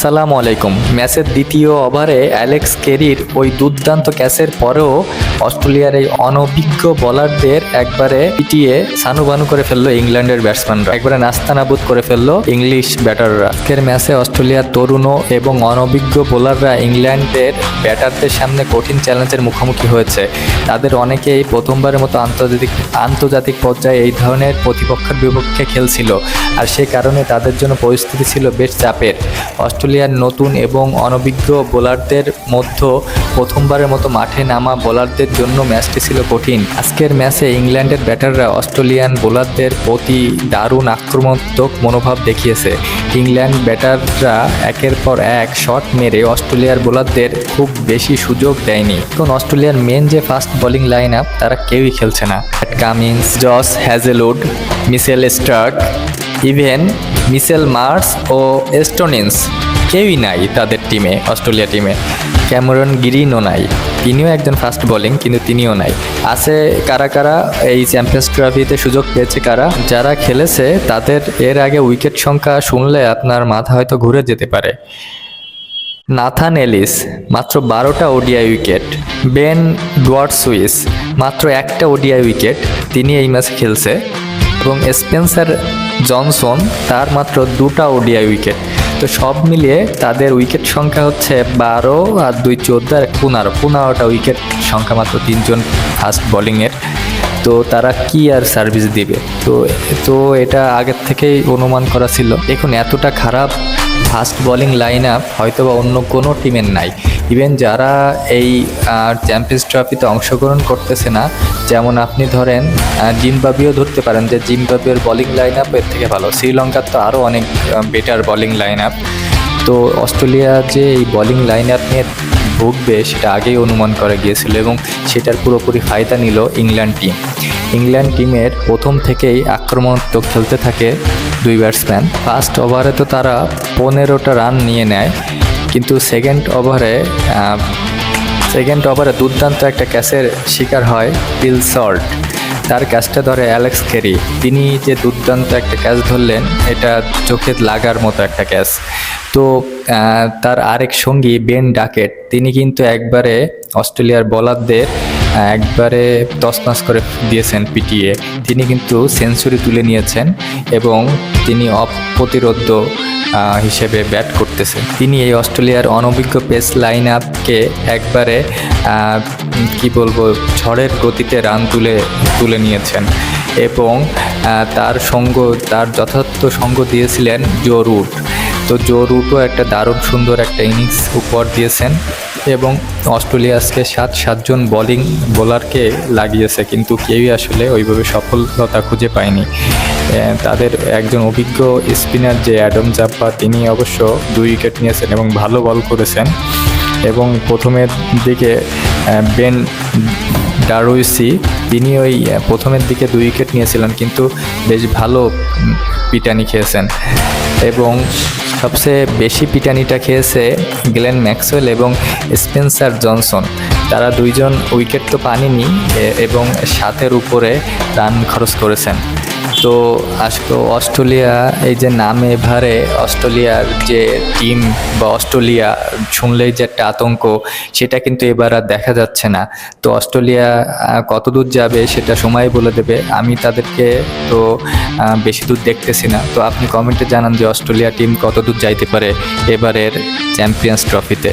আসসালামু আলাইকুম। ম্যাচের দ্বিতীয় ওভারে অ্যালেক্স কেরির ওই দুর্দান্ত ক্যাচের পরেও অস্ট্রেলিয়ার এই অনভিজ্ঞ বোলারদের একবারে পিটিয়ে সানুবানু করে ফেলল ইংল্যান্ডের ব্যাটসম্যানরা। একবারে নাস্তানাবুদ করে ফেলল ইংলিশ ব্যাটাররা। আজকের ম্যাচে অস্ট্রেলিয়ার তরুণ এবং অনভিজ্ঞ বোলাররা ইংল্যান্ডের ব্যাটারদের সামনে কঠিন চ্যালেঞ্জের মুখোমুখি হয়েছে। তাদের অনেকেই প্রথমবারের মতো আন্তর্জাতিক আন্তর্জাতিক পর্যায়ে এই ধরনের প্রতিপক্ষের বিপক্ষে খেলছিল। আর সে কারণে তাদের জন্য পরিস্থিতি ছিল বেশ চাপের। অস্ট্রেলিয়ার নতুন এবং অনভিজ্ঞ বোলারদের মধ্যে প্রথমবারের মতো মাঠে নামা বোলারদের জন্য ম্যাচটি ছিল কঠিন। আজকের ম্যাচে ইংল্যান্ডের ব্যাটাররা অস্ট্রেলিয়ান বোলারদের প্রতি দারুণ আক্রমণাত্মক মনোভাব দেখিয়েছে। ইংল্যান্ড ব্যাটাররা একের পর এক শট মেরে অস্ট্রেলিয়ার বোলারদের খুব বেশি সুযোগ দেয়নি। এখন অস্ট্রেলিয়ার মেন যে ফাস্ট বোলিং লাইন আপ তারা কেউই খেলছে না। Cummins Josh Hazlewood Mitchell Starc even Mitchell Marsh ও এস্টোনিন্স কেউই নাই তাদের টিমে অস্ট্রেলিয়া টিমে ক্যামেরন গিরিনও নাই। তিনিও একজন ফাস্ট বোলিং কিন্তু তিনিও নাই। আছে কারা কারা এই চ্যাম্পিয়ন্স ট্রফিতে সুযোগ পেয়েছে কারা? যারা খেলেছে, তাদের এর আগে উইকেট সংখ্যা শুনলে আপনার মাথা হয়তো ঘুরে যেতে পারে। নাথান এলিস, মাত্র বারোটা ODI wicket Ben Dwarshuis মাত্র একটা ওডিআই উইকেট তিনি এই ম্যাচে খেলছে। এবং স্পেন্সার জনসন, তার মাত্র দুটা ওডিআই উইকেট তো সব মিলিয়ে তাদের উইকেট সংখ্যা হচ্ছে বারো আর দুই চোদ্দ আর পনেরো পনেরোটা উইকেট সংখ্যা মাত্র তিনজন ফাস্ট বলিংয়ের তো তারা কি আর সার্ভিস দিবে? তো তো এটা আগের থেকেই অনুমান করা ছিল। এখন এতটা খারাপ ফাস্ট বলিং লাইন আপ হয়তো বা অন্য কোনো টিমের নাই। ইভেন যারা এই চ্যাম্পিয়ন্স ট্রফিতে অংশগ্রহণ করতেছে না, যেমন আপনি ধরেন জিম্বাবিও ধরতে পারেন যে জিম্বাবিওর বোলিং লাইন আপ এর থেকে ভালো। শ্রীলঙ্কার তো আরও অনেক বেটার বোলিং লাইন আপ তো অস্ট্রেলিয়া যে এই বোলিং লাইন আপ নিয়ে ভুগবে, সেটা আগেই অনুমান করা গিয়েছিল এবং সেটার পুরোপুরি ফায়দা নিল ইংল্যান্ড টিম ইংল্যান্ড টিমের প্রথম থেকেই আক্রমণাত্মক খেলতে থাকে দুই ব্যাটসম্যান ফার্স্ট ওভারে তো তারা পনেরোটা রান নিয়ে নেয়। কিন্তু সেকেন্ড ওভারে সেকেন্ড ওভারে দুর্দান্ত একটা ক্যাচের শিকার হয় বিল সল্ট তার ক্যাচটা ধরে অ্যালেক্স কেরি তিনি যে দুর্দান্ত একটা ক্যাচ ধরলেন, এটা চোখে লাগার মতো একটা ক্যাচ তো তার আরেক সঙ্গী বেন ডাকেট তিনি কিন্তু একবারে অস্ট্রেলিয়ার বোলারদের একবারে তছনছ করে দিয়েছেন পিটিয়ে তিনি কিন্তু সেঞ্চুরি তুলে নিয়েছেন এবং তিনি অপ্রতিরোধ্য হিসেবে ব্যাট করতেছে তিনি এই অস্ট্রেলিয়ার অনভিজ্ঞ পেস লাইন আপকে একবারে কি বলব, ঝড়ের গতিতে রান তুলে তুলে নিয়েছেন এবং তার সঙ্গ, তার যথার্থ সঙ্গ দিয়েছিলেন জো রুট। তো জো রুটও একটা দারুণ সুন্দর একটা ইনিংস উপহার দিয়েছেন। এবং অস্ট্রেলিয়া আজকে সাত, সাতজন বোলিং বোলারকে লাগিয়েছে, কিন্তু কেউই আসলে ওইভাবে সফলতা খুঁজে পায়নি। তাদের একজন অভিজ্ঞ স্পিনার যে অ্যাডম জাব্বা, তিনি অবশ্য দুই উইকেট নিয়েছেন এবং ভালো বল করেছেন। এবং প্রথমের দিকে বেন ডারুইসি তিনি ওই প্রথমের দিকে দুই উইকেট নিয়েছিলেন, কিন্তু বেশ ভালো পিটানি খেয়েছেন। এবং সবচেয়ে বেশি পিটানিটা খেয়েছে গ্লেন ম্যাক্সওয়েল এবং স্পেন্সার জনসন। তারা দুইজন উইকেট তো পাননি এবং সাতের উপরে রান খরচ করেছেন। তো আজকে অস্ট্রেলিয়া, এই যে নামে ভারে অস্ট্রেলিয়ার যে টিম বা অস্ট্রেলিয়া শুনলেই যে একটা আতঙ্ক, সেটা কিন্তু এবার আর দেখা যাচ্ছে না। তো অস্ট্রেলিয়া কতদূর যাবে সেটা সময় বলে দেবে। আমি তাদেরকে তো বেশি দূর দেখতেছি না। তো আপনি কমেন্টে জানান যে অস্ট্রেলিয়া টিম কতদূর যাইতে পারে এবারের চ্যাম্পিয়ন্স ট্রফিতে